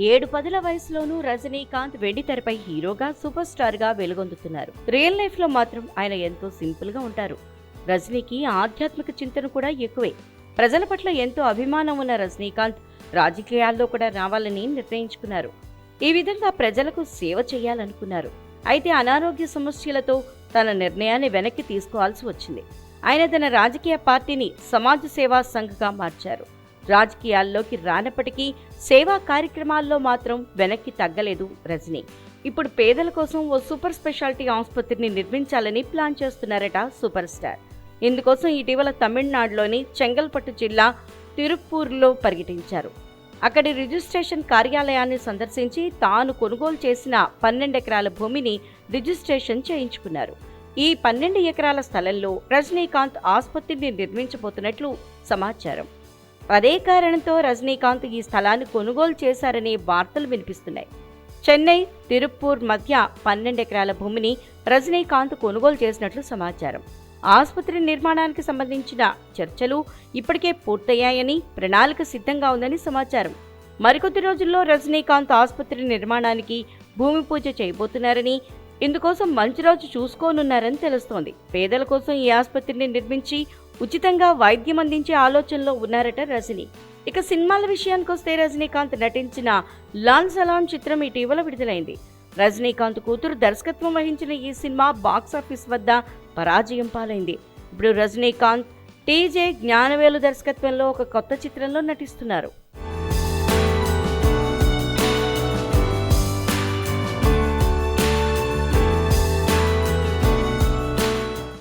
ఏడు పదుల వయసులోనూ రజనీకాంత్ వెండితెరపై హీరోగా సూపర్ స్టార్గా వెలుగొందుతున్నారు. రియల్ లైఫ్లో మాత్రం ఆయన ఎంతో సింపుల్గా ఉంటారు. రజనీకి ఆధ్యాత్మిక చింతన కూడా ఎక్కువే. ప్రజల పట్ల ఎంతో అభిమానం ఉన్న రజనీకాంత్ రాజకీయాల్లో కూడా రావాలని నిర్ణయించుకున్నారు. ఈ విధంగా ప్రజలకు సేవ చేయాలనుకున్నారు. అయితే అనారోగ్య సమస్యలతో తన నిర్ణయాన్ని వెనక్కి తీసుకోవాల్సి వచ్చింది. ఆయన తన రాజకీయ పార్టీని సమాజ సేవా సంఘగా మార్చారు. రాజకీయాల్లోకి రానప్పటికీ సేవా కార్యక్రమాల్లో మాత్రం వెనక్కి తగ్గలేదు రజనీ. ఇప్పుడు పేదల కోసం ఓ సూపర్ స్పెషాలిటీ ఆసుపత్రిని నిర్మించాలని ప్లాన్ చేస్తున్నారట సూపర్ స్టార్ ఇందుకోసం ఇటీవల తమిళనాడులోని చెంగల్పట్టు జిల్లా తిరుప్పూర్లో పర్యటించారు. అక్కడి రిజిస్ట్రేషన్ కార్యాలయాన్ని సందర్శించి తాను కొనుగోలు చేసిన పన్నెండు ఎకరాల భూమిని రిజిస్ట్రేషన్ చేయించుకున్నారు. ఈ పన్నెండు ఎకరాల స్థలంలో రజనీకాంత్ ఆసుపత్రిని నిర్మించబోతున్నట్లు సమాచారం. అదే కారణంతో రజనీకాంత్ ఈ స్థలాన్ని కొనుగోలు చేశారనే వార్తలు వినిపిస్తున్నాయి. చెన్నై తిరుప్పూర్ మధ్య పన్నెండు ఎకరాల భూమిని రజనీకాంత్ కొనుగోలు చేసినట్లు సమాచారం. ఆసుపత్రి నిర్మాణానికి సంబంధించిన చర్చలు ఇప్పటికే పూర్తయ్యాయని ప్రణాళిక సిద్ధంగా ఉందని సమాచారం. మరికొద్ది రోజుల్లో రజనీకాంత్ ఆసుపత్రి నిర్మాణానికి భూమి పూజ చేయబోతున్నారని ఇందుకోసం మంచి రోజు చూసుకోనున్నారని తెలుస్తోంది. పేదల కోసం ఈ ఆసుపత్రిని నిర్మించి ఉచితంగా వైద్యం అందించే ఆలోచనలో ఉన్నారట రజనీ. ఇక సినిమాల విషయానికి వస్తే రజనీకాంత్ నటించిన లాల్ సలాన్ చిత్రం ఇటీవల విడుదలైంది. రజనీకాంత్ కూతురు దర్శకత్వం వహించిన ఈ సినిమా బాక్సాఫీస్ వద్ద పరాజయం పాలైంది. ఇప్పుడు రజనీకాంత్ టీజే జ్ఞానవేలు దర్శకత్వంలో ఒక కొత్త చిత్రంలో నటిస్తున్నారు.